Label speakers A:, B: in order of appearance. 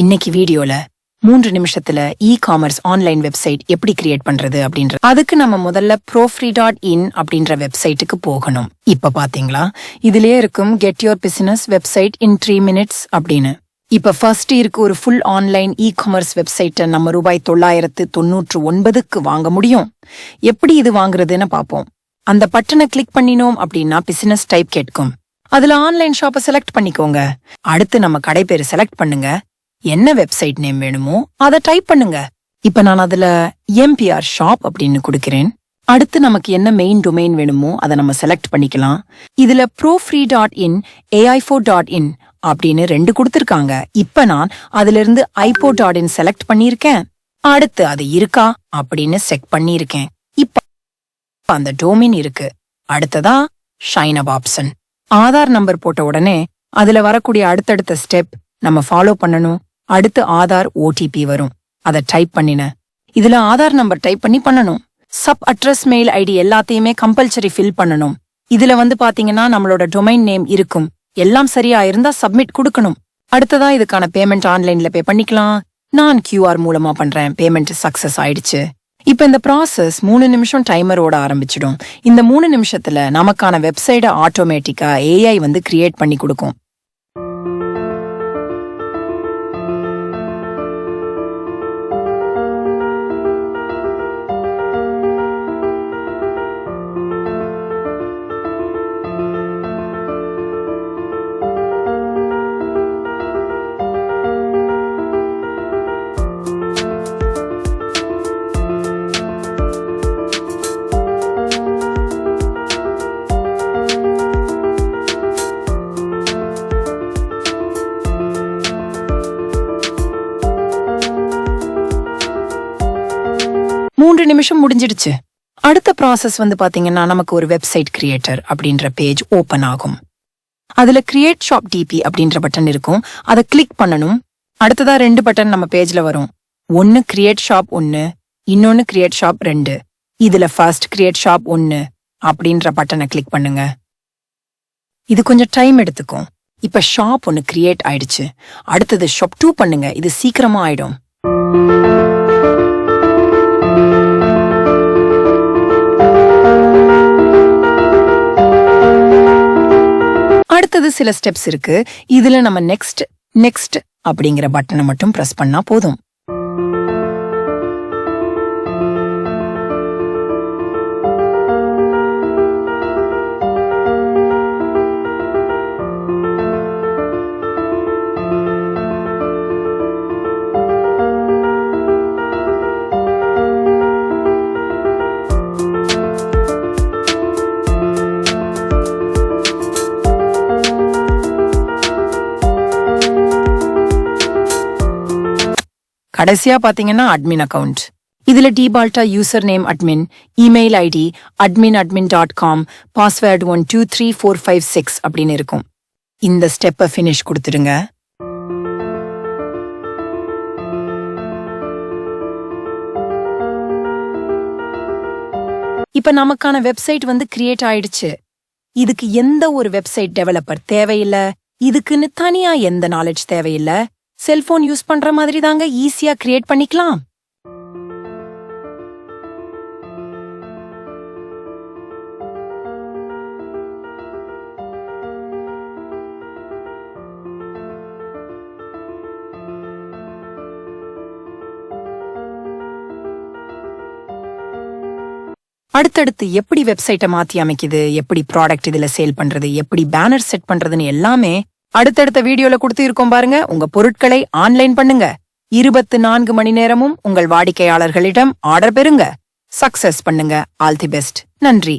A: இன்னைக்கு வீடியோல மூன்று நிமிஷத்துல இ காமர்ஸ் ஆன்லைன் வெப்சைட் எப்படி கிரியேட் பண்றது அப்படின்ற அதுக்கு நம்ம முதல்ல ப்ரோஃப்ரீ டாட் இன் அப்படின்ற வெப்சைட்டுக்கு போகணும். இப்ப பாத்தீங்களா? இதுலயே இருக்கும் get your business website in three minutes அப்படின்னு. இப்ப ஃபர்ஸ்ட் இருக்கு ஒரு ஃபுல் ஆன்லைன் இ காமர்ஸ் வெப்சைட்டை நம்ம ரூபாய் தொள்ளாயிரத்து தொண்ணூற்று ஒன்பதுக்கு வாங்க முடியும். எப்படி இது வாங்குறதுன்னு பாப்போம். அந்த பட்டனை கிளிக் பண்ணினோம் அப்படின்னா பிசினஸ் டைப் கேட்கும். அதுல ஆன்லைன் ஷாப்பை செலக்ட் பண்ணிக்கோங்க. அடுத்து நம்ம கடை பேரு செலக்ட் பண்ணுங்க. என்ன வெப்சைட் நேம் வேணுமோ அதை டைப் பண்ணுங்க. இப்ப நான் அதுல எம்பிஆர் ஷாப் அப்படின்னு கொடுக்கிறேன். அடுத்து நமக்கு என்ன மெயின் டொமைன் வேணுமோ அதை நம்ம செலக்ட் பண்ணிக்கலாம். இதுல profree dot in AI four dot in அப்படின்னு ரெண்டு கொடுத்துருக்காங்க. இப்ப நான் அதுல இருந்து ஐபோ டாட் இன் செலக்ட் பண்ணியிருக்கேன். அடுத்து அது இருக்கா அப்படின்னு செக் பண்ணியிருக்கேன். இப்ப அந்த டொமைன் இருக்கு. அடுத்ததா sign up option Aadhaar number போட்ட உடனே அதுல வரக்கூடிய அடுத்தடுத்த ஸ்டெப் நம்ம ஃபாலோ பண்ணணும். அடுத்து ஆதார் ஓடிபி வரும். அதை டைப் பண்ணின. இதுல ஆதார் நம்பர் டைப் பண்ணி பண்ணணும். சப் அட்ரஸ் மெயில் ஐடி எல்லாத்தையுமே கம்பல்சரி ஃபில் பண்ணணும். இதுல வந்து பாத்தீங்கன்னா நம்மளோட டொமைன் நேம் இருக்கும். எல்லாம் சரியா இருந்தா சப்மிட் கொடுக்கணும். அடுத்ததா இதுக்கான பேமெண்ட் ஆன்லைன்ல பே பண்ணிக்கலாம். நான் கியூஆர் மூலமா பண்றேன். பேமெண்ட் சக்சஸ் ஆயிடுச்சு. இப்ப இந்த ப்ராசஸ் மூணு நிமிஷம் டைமரோட ஆரம்பிச்சிடும். இந்த மூணு நிமிஷத்துல நமக்கான வெப்சைட ஆட்டோமேட்டிக்கா ஏஐ வந்து கிரியேட் பண்ணி கொடுக்கும். நிமிஷம் முடிஞ்சிடுச்சு. அடுத்த ப்ராசஸ் வந்து பாத்தீங்கன்னா நமக்கு ஒரு வெப்சைட் கிரியேட்டர் அப்படின்ற பேஜ் ஓபன் ஆகும். அதுல கிரியேட் ஷாப் டிபி அப்படின்ற பட்டன் இருக்கும். அதை கிளிக் பண்ணணும். அடுத்ததா ரெண்டு பட்டன் நம்ம பேஜ்ல வரும். ஒன்னு கிரியேட் ஷாப் ஒன்னு இன்னொன்னு கிரியேட் ஷாப் ரெண்டு. இதுல ஃபர்ஸ்ட் கிரியேட் ஷாப் ஒன்னு அப்படின்ற பட்டனை கிளிக் பண்ணுங்க. இது கொஞ்சம் டைம் எடுத்துக்கும் இப்ப ஷாப் ஒன்னு கிரியேட் ஆயிடுச்சு. அடுத்தது ஷாப் டூ பண்ணுங்க. இது சீக்கிரமா ஆயிடும். அடுத்தது சில ஸ்டெப்ஸ் இருக்கு. இதுல நம்ம நெக்ஸ்ட் நெக்ஸ்ட் அப்படிங்கிற பட்டனை மட்டும் பிரஸ் பண்ணா போதும். கடைசியா பாத்தீங்கன்னா அட்மின் அக்கவுண்ட் இதுல டிபால்ட்டா user name admin email ID admin admin dot com password one two three four five six அப்படின்னு இருக்கும். இந்த ஸ்டெப்பை ஃபினிஷ் கொடுத்துடுங்க. இப்ப நமக்கான வெப்சைட் வந்து கிரியேட் ஆயிடுச்சு. இதுக்கு எந்த ஒரு வெப்சைட் டெவலப்பர் தேவையில்ல? இதுக்குன்னு தனியா எந்த நாலேஜ் தேவையில்ல? செல்போன் யூஸ் பண்ற மாதிரி தாங்க ஈஸியா கிரியேட் பண்ணிக்கலாம். அடுத்தடுத்து எப்படி வெப்சைட்டை மாத்தி அமைக்குது? எப்படி ப்ராடக்ட் இதுல சேல் பண்றது? எப்படி பேனர் செட் பண்றதுன்னு எல்லாமே அடுத்தடுத்த வீடியோல கொடுத்து இருக்கோம் பாருங்க. உங்க பொருட்களை ஆன்லைன் பண்ணுங்க. இருபத்து நான்கு மணி நேரமும் உங்கள் வாடிக்கையாளர்களிடம் ஆர்டர் பெறுங்க. சக்சஸ் பண்ணுங்க. All the best. நன்றி.